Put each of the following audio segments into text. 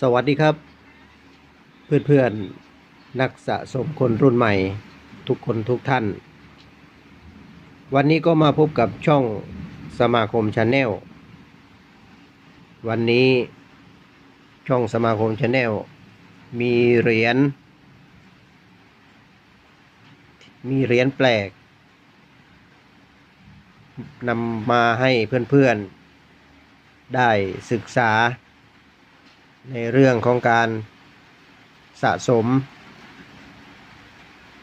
สวัสดีครับ เพื่อนๆ นักสะสมคนรุ่นใหม่ ทุกคนทุกท่าน วันนี้ก็มาพบกับช่องสมาคมชาแนลวันนี้ช่องสมาคมชาแนลมีเหรียญมีเหรียญแปลกนำมาให้เพื่อนๆ ได้ศึกษา ในเรื่องของการสะสม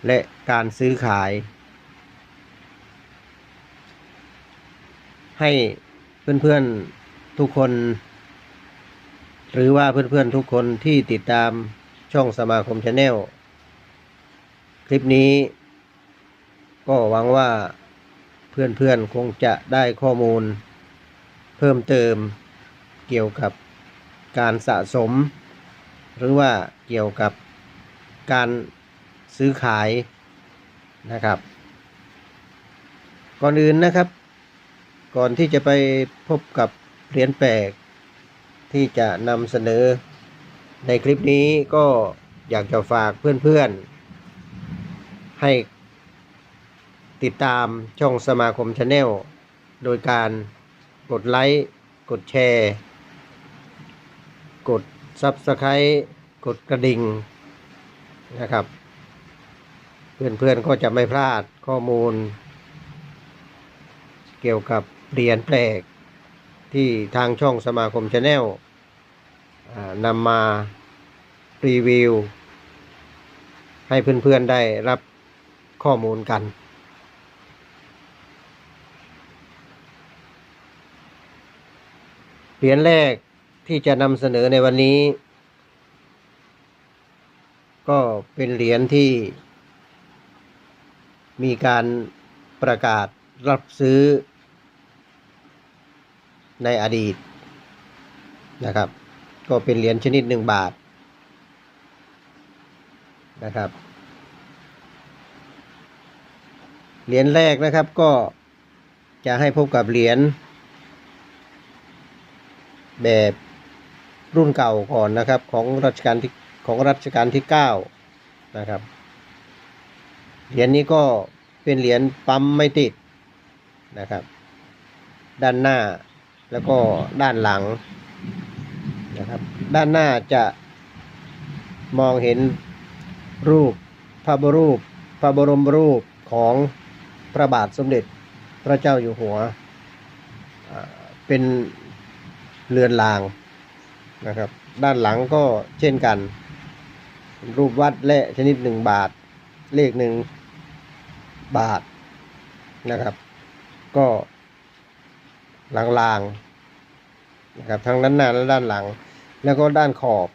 และการซื้อขาย ให้เพื่อนๆทุกคน หรือว่าเพื่อนๆทุกคนที่ติดตามช่องสมาคมชาแนลคลิปนี้ ก็หวังว่าเพื่อนๆคงจะได้ข้อมูล เพิ่มเติมเกี่ยวกับ การสะสม หรือว่าเกี่ยวกับการซื้อขายนะครับ ก่อนอื่นนะครับ ก่อนที่จะไปพบกับเหรียญแปลกที่จะนำเสนอในคลิปนี้ก็อยากจะฝากเพื่อนๆ ให้ติดตามช่องสมาคมชาแนลโดยการกดไลค์ กดแชร์ กด Subscribe กดกระดิ่งนะครับ เพื่อนๆก็จะไม่พลาดข้อมูล เกี่ยวกับเหรียญแปลกที่ทางช่องสมาคมชาแนลนำมารีวิว ให้เพื่อนๆได้รับข้อมูลกัน เหรียญแรก ที่จะนำเสนอในวันนี้ ก็เป็นเหรียญที่ มีการประกาศรับซื้อ ในอดีตนะครับ ก็เป็นเหรียญชนิดหนึ่งบาทนะครับเหรียญแรกนะครับก็จะให้พบกับเหรียญแบบ รุ่นเก่าก่อนนะครับ ของรัชกาลที่ของรัชกาลที่เก้านะครับ เหรียญนี้ก็เป็นเหรียญปั๊มไม่ติดนะครับ ด้านหน้าแล้วก็ด้านหลังนะครับ ด้านหน้าจะมองเห็นรูปพระบรูป พระบรมรูปของพระบาทสมเด็จพระเจ้าอยู่หัว เป็นเรือนราง นะครับ ด้านหลังก็เช่นกัน รูปวัดและชนิดหนึ่งบาท เลขหนึ่งบาทนะครับ ก็ลางๆนะครับทั้งด้านหน้าและด้านหลัง แล้วก็ด้านขอบ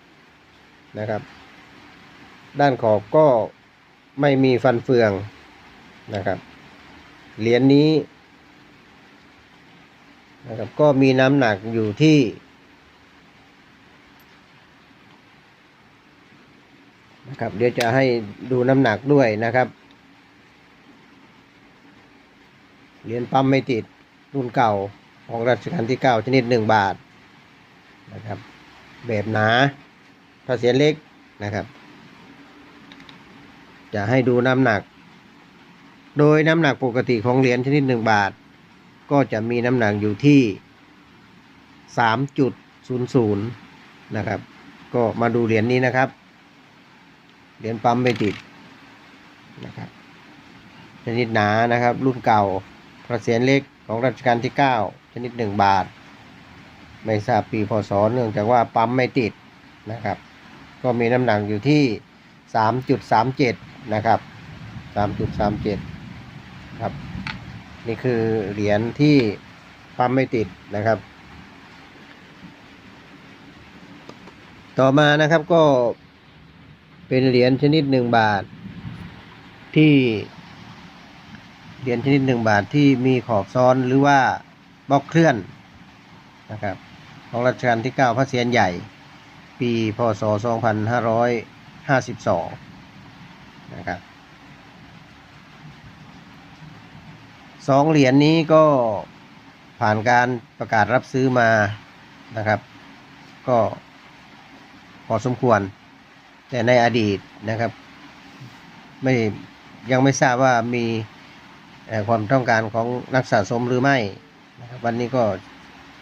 นะครับ ด้านขอบก็ไม่มีฟันเฟืองนะครับเหรียญนนี้นะครับก็มีน้ำหนักอยู่ที่ นะครับ เดี๋ยวจะให้ดูน้ำหนักด้วยนะครับเหรียญปั๊มไม่ติดรุ่นเก่าของรัชกาลที่9ชนิด1บาทนะครับแบบหนาถ้าเสียเล็กนะครับ จะให้ดูน้ำหนัก โดยน้ำหนักปกติของเหรียญชนิด1บาท ก็จะมีน้ำหนักอยู่ที่ 3.00นะครับ ก็มาดูเหรียญนี้นะครับ เหรียญปั๊มไม่ติดนะครับชนิดหนานะครับ รุ่นเก่าพระเศียรเล็กของรัชกาลที่ 9 ชนิด 1 บาท ไม่ทราบปีพศเนื่องจากว่าปั๊มไม่ติดนะครับ ก็มีน้ำหนักอยู่ที่ 3.37 นะครับ 3.37 ครับ นี่คือเหรียญที่ปั๊มไม่ติดนะครับ ต่อมานะครับก็ เป็นเหรียญชนิดหนึ่งบาท ที่เหรียญชนิดหนึ่งบาทที่มีขอบซ้อนหรือว่าบล็อกเคลื่อนนะครับ ของรัชกาลที่ 9 พระเศียรใหญ่ ปีพศ 2552 นะครับสองเหรียญนนี้ก็ผ่านการประกาศรับซื้อมานะครับ ก็พอสมควร แต่ในอดีตนะครับ ไม่ยังไม่ทราบว่ามีความต้องการของนักสะสมหรือไม่นะครับวันนี้ก็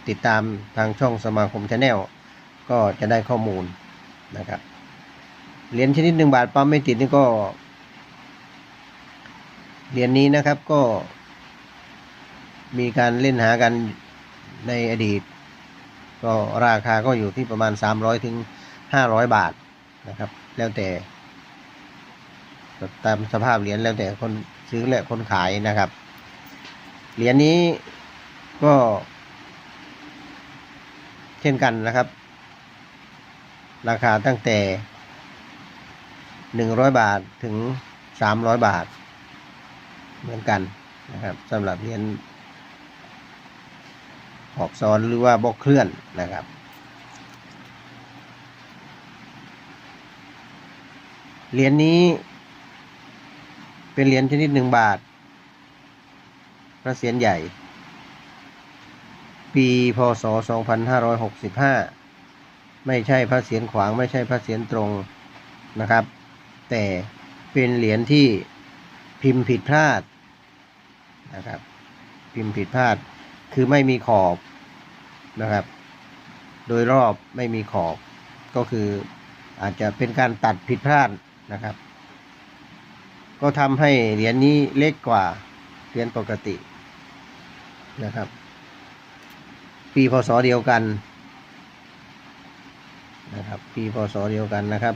ติดตามทางช่องสมาคมชาแนลก็จะได้ข้อมูลนะครับเหรียญชนิดหนึ่งบาทปั๊มไม่ติดนี่ก็เหรียญนี้นะครับก็ มีการเล่นหากันในอดีต ก็ราคาก็อยู่ที่ประมาณ 300 ถึง 500 บาท นะครับ แล้วแต่ตามสภาพเหรียญแล้วแต่คนซื้อและคนขายนะครับ เหรียญนี้ก็ เช่นกันนะครับ ราคาตั้งแต่หนึ่งร้อยบาทถึงสามร้อยบาท เหมือนกันนะครับสำหรับเหรียญหอกซ้อนหรือว่าบล็อกเคลื่อนนะครับ เหรียญนี้ เป็นเหรียญชนิดหนึ่งบาทพระเศียรใหญ่ ปีพศ 2565 ไม่ใช่พระเศียรขวางไม่ใช่พระเศียรตรงนะครับ แต่เป็นเหรียญที่พิมพ์ผิดพลาดนะครับ พิมพ์ผิดพลาดคือไม่มีขอบนะครับ โดยรอบไม่มีขอบก็คืออาจจะเป็นการตัดผิดพลาด นะครับ ก็ทำให้เหรียญนี้เล็กกว่าเหรียญปกตินะครับ ปีพศเดียวกันนะครับ ปีพศเดียวกันนะครับ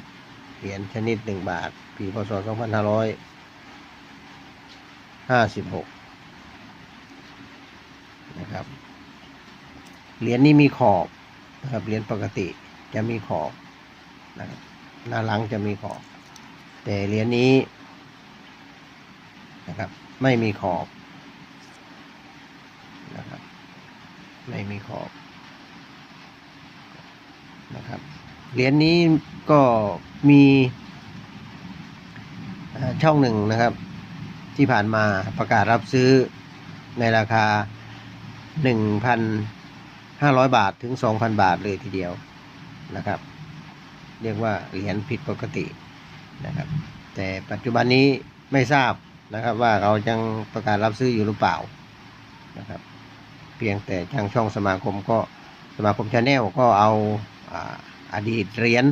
เหรียญชนิดหนึ่งบาท ปีพศสองพันห้าร้อยห้าสิบหกนะครับ เหรียญนี้มีขอบนะครับ เหรียญปกติจะมีขอบนะครับหน้าหลังจะมีขอบ แต่เหรียญนี้นะครับไม่มีขอบนะครับไม่มีขอบนะครับเหรียญนี้ก็มีช่องหนึ่งนะครับ ที่ผ่านมาประกาศรับซื้อในราคา 1,500 บาทถึง 2,000 บาทเลยทีเดียวนะครับ เรียกว่าเหรียญผิดปกติ นะครับ แต่ปัจจุบันนี้ไม่ทราบนะครับว่าเรายังประกาศรับซื้ออยู่หรือเปล่านะครับ เพียงแต่ทางช่องสมาคมก็สมาคมชาแนลก็เอาอาดีตเหรียญ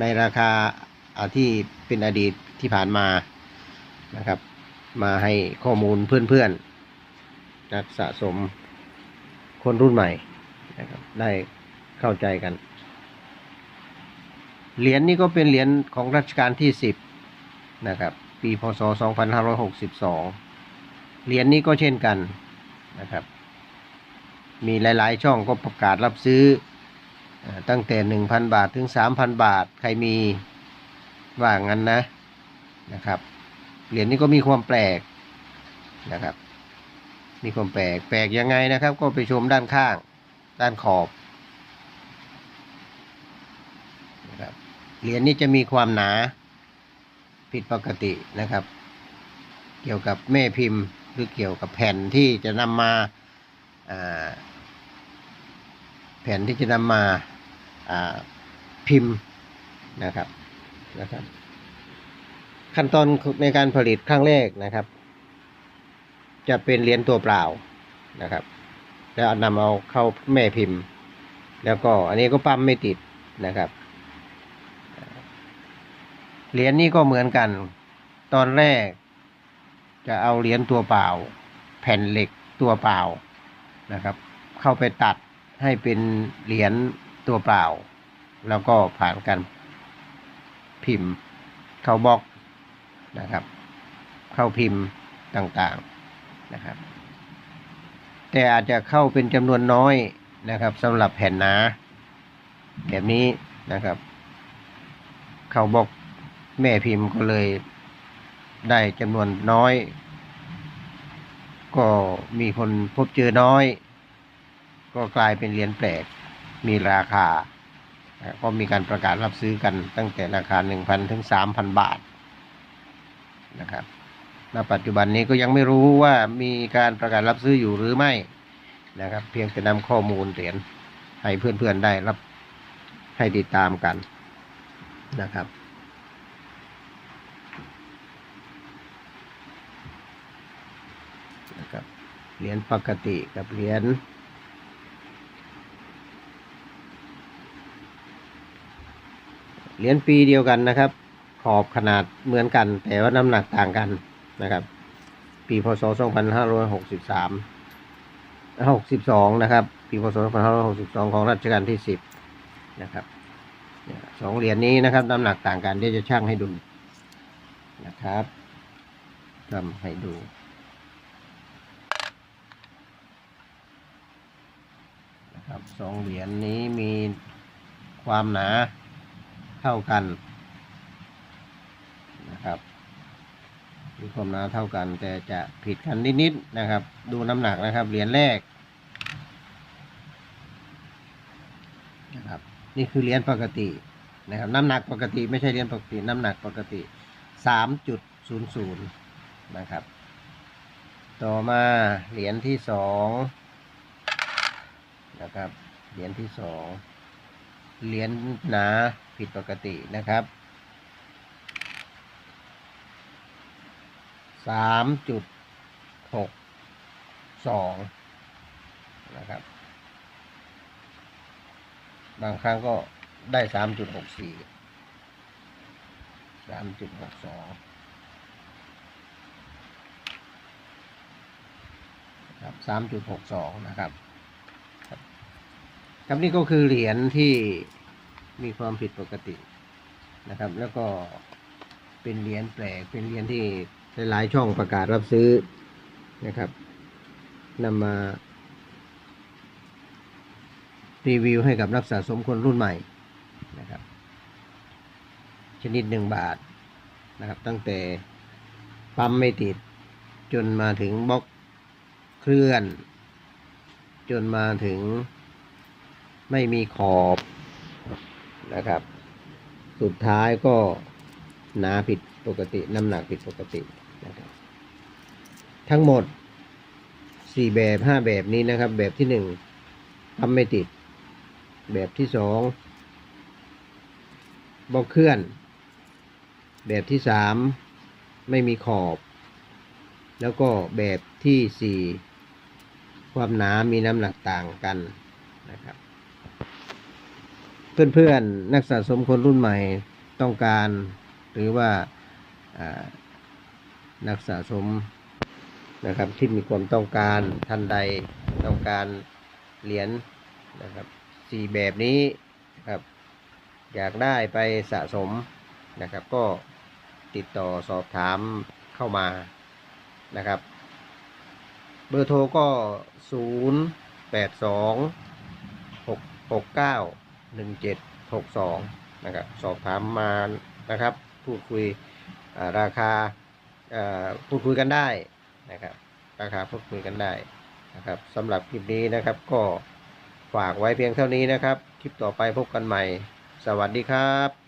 ในราคาอาที่เป็นอดีตที่ผ่านมานะครับ มาให้ข้อมูลเพื่อนๆนักสะสมคนรุ่นใหม่นะครับได้เข้าใจกัน เหรียญนี้ก็เป็นเหรียญของรัชกาลที่สิบนะครับ ปีพศ 2562 เหรียญนี้ก็เช่นกันนะครับ มีหลาย ๆ ช่องก็ประกาศรับซื้อตั้งแต่ 1,000 บาทถึง 3,000 บาท ใครมีว่างั้นนะนะครับ เหรียญนี้ก็มีความแปลกนะครับ มีความแปลก แปลกยังไงนะครับ ก็ไปชมด้านข้าง ด้านขอบ เหรียญนี้จะมีความหนาผิดปกตินะครับ เกี่ยวกับแม่พิมพ์หรือเกี่ยวกับแผ่นที่จะนำมาาแผ่นที่จะนำมาาพิมพ์นะครับนะครับ ขั้นตอนในการผลิตครั้งแรกนะครับ จะเป็นเหรียญตัวเปล่านะครับ แล้วนำเอาเข้าแม่พิมพ์ แล้วก็อันนี้ก็ปั๊มไม่ติดนะครับ เหรียญนี้ก็เหมือนกัน ตอนแรก จะเอาเหรียญตัวเปล่า แผ่นเหล็กตัวเปล่านะครับ เข้าไปตัดให้เป็นเหรียญตัวเปล่า แล้วก็ผ่านการพิมพ์ เข้าบล็อกนะครับ เข้าพิมพ์ต่างๆนะครับ แต่อาจจะเข้าเป็นจำนวนน้อยนะครับสำหรับแผ่นหนาแบบนี้นะครับ เข้าบล็อก แม่พิมพ์ก็เลยได้จำนวนน้อย ก็มีคนพบเจอน้อย ก็กลายเป็นเหรียญแปลก มีราคา ก็มีการประกาศรับซื้อกันตั้งแต่ราคา 1,000 ถึง 3,000 บาทนะครับณปัจจุบันนี้ก็ยังไม่รู้ว่ามีการประกาศรับซื้ออยู่หรือไม่นะครับ เพียงแต่นำข้อมูลเหรียญให้เพื่อนๆได้รับให้ติดตามกันนะครับ เหรียญปกติกับเหรียญเหรียญปีเดียวกันนะครับ ขอบขนาดเหมือนกัน แต่ว่าน้ำหนักต่างกันนะครับ ปีพศ 2563 62 นะครับ ปีพศ 2562 ของรัชกาลที่ 10 นะครับสองเหรียญนี้นะครับ น้ำหนักต่างกันเดี๋ยวจะชั่งให้ดูนะครับทำให้ดู นะครับ สองเหรียญนี้มีความหนาเท่ากันนะครับมีความหนาเท่ากัน แต่จะผิดกันนิดๆนะครับ ดูน้ำหนักนะครับเหรียญแรกนะครับนี่คือเหรียญปกตินะครับน้ำหนักปกติไม่ใช่เหรียญปกติ น้ำหนักปกติสามจุดศูนย์ศูนย์นะครับ ต่อมาเหรียญที่สอง นะครับ เหรียญที่สองเหรียญหนาผิดปกตินะครับสามจุดหกสองนะครับ บางครั้งก็ได้สามจุดหกสี่สามจุดหกสองครับสามจุดหกสองนะครับ ครับนี่ก็คือเหรียญที่มีความผิดปกตินะครับ แล้วก็เป็นเหรียญแปลกเป็นเหรียญที่หลายๆช่องประกาศรับซื้อนะครับนำมารีวิวให้กับนักสะสมคนรุ่นใหม่นะครับ ชนิดหนึ่งบาทนะครับ ตั้งแต่ปั๊มไม่ติด จนมาถึงบล็อกเคลื่อน จนมาถึง ไม่มีขอบนะครับ สุดท้ายก็หนาผิดปกติน้ำหนักผิดปกตินะครับทั้งหมดสี่แบบห้าแบบนี้นะครับ แบบที่หนึ่งทำไม่ติด แบบที่สองบอกเคลื่อน แบบที่สามไม่มีขอบ แล้วก็แบบที่สี่ความหนามีน้ำหนักต่างกันนะครับ เพื่อนๆ นักสะสมคนรุ่นใหม่ต้องการ หรือว่านักสะสมนะครับที่มีความต้องการท่านใดต้องการเหรียญนะครับสี่แบบนี้นะครับอยากได้ไปสะสมนะครับ ก็ติดต่อสอบถามเข้ามานะครับ เบอร์โทรก็ 0 8 2 6 6 9 1 7 6 2นะครับสอบถามมานะครับพูดคุยาราคาาพูดคุยกันได้นะครับราคาพูดคุยกันได้นะครับสำหรับคลิปนี้นะครับก็ฝากไว้เพียงเท่านี้นะครับ คลิปต่อไปพบกันใหม่ สวัสดีครับ